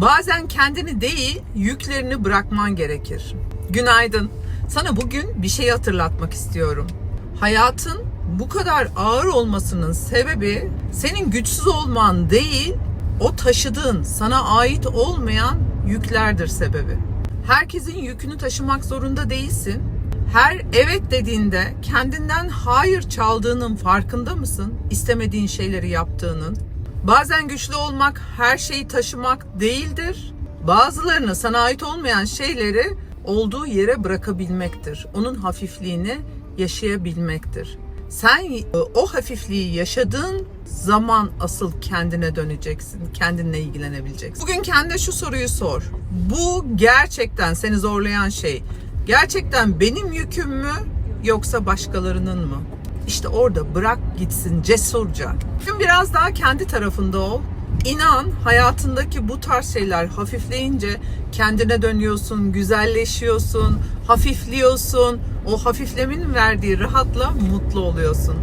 Bazen kendini değil, yüklerini bırakman gerekir. Günaydın. Sana bugün bir şey hatırlatmak istiyorum. Hayatın bu kadar ağır olmasının sebebi senin güçsüz olman değil, o taşıdığın, sana ait olmayan yüklerdir sebebi. Herkesin yükünü taşımak zorunda değilsin. Her evet dediğinde kendinden hayır çaldığının farkında mısın? İstemediğin şeyleri yaptığının. Bazen güçlü olmak her şeyi taşımak değildir. Bazılarını sana ait olmayan şeyleri olduğu yere bırakabilmektir. Onun hafifliğini yaşayabilmektir. Sen e, o hafifliği yaşadığın zaman asıl kendine döneceksin. Kendinle ilgilenebileceksin. Bugün kendine şu soruyu sor. Bu gerçekten seni zorlayan şey gerçekten benim yüküm mü yoksa başkalarının mı? İşte orada bırak gitsin cesurca. Şimdi biraz daha kendi tarafında ol. İnan hayatındaki bu tarz şeyler hafifleyince kendine dönüyorsun, güzelleşiyorsun, hafifliyorsun. O hafiflemin verdiği rahatla mutlu oluyorsun.